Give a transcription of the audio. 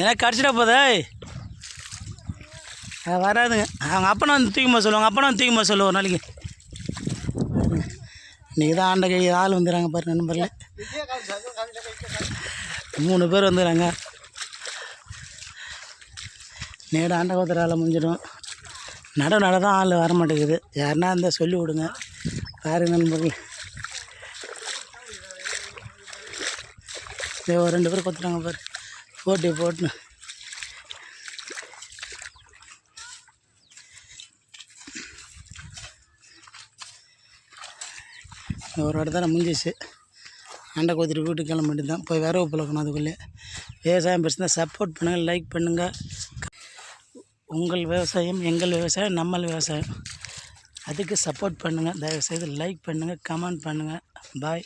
ஏன்னா கடிச்சிட போதே. வராதுங்க அவங்க அப்பனை வந்து தூக்கிமா சொல்லுவாங்க. அப்பனை வந்து தூக்கிமா சொல்லுவோம் ஒரு நாளைக்கு. இன்றைக்கி தான் ஆண்ட கை ஆள் வந்துடுறாங்க பாரு நண்பரில் மூணு பேர் வந்துடுறாங்க. நேடு ஆண்ட கோத்துற ஆளை முடிஞ்சிடும். நட நட தான் ஆள் வர மாட்டேங்குது. யாருன்னா இருந்தால் சொல்லி விடுங்க. பாரு நண்பர்கள் ஒரு ரெண்டு பேர் கொத்துறாங்க பாரு. போட்டி போட்டு ஒரு இடத்துல முடிஞ்சிச்சு அண்டை கொத்திட்டு வீட்டுக்கு கிளம்ப வேண்டியது போய் வரவு பிளக்கணும் அதுக்குள்ளே. விவசாயம் பிரச்சனை சப்போர்ட் பண்ணுங்கள் லைக் பண்ணுங்கள் உங்கள் விவசாயம் எங்கள் விவசாயம் நம்மள் விவசாயம். அதுக்கு சப்போர்ட் பண்ணுங்கள் தயவுசெய்து லைக் பண்ணுங்கள் கமெண்ட் பண்ணுங்கள் பாய்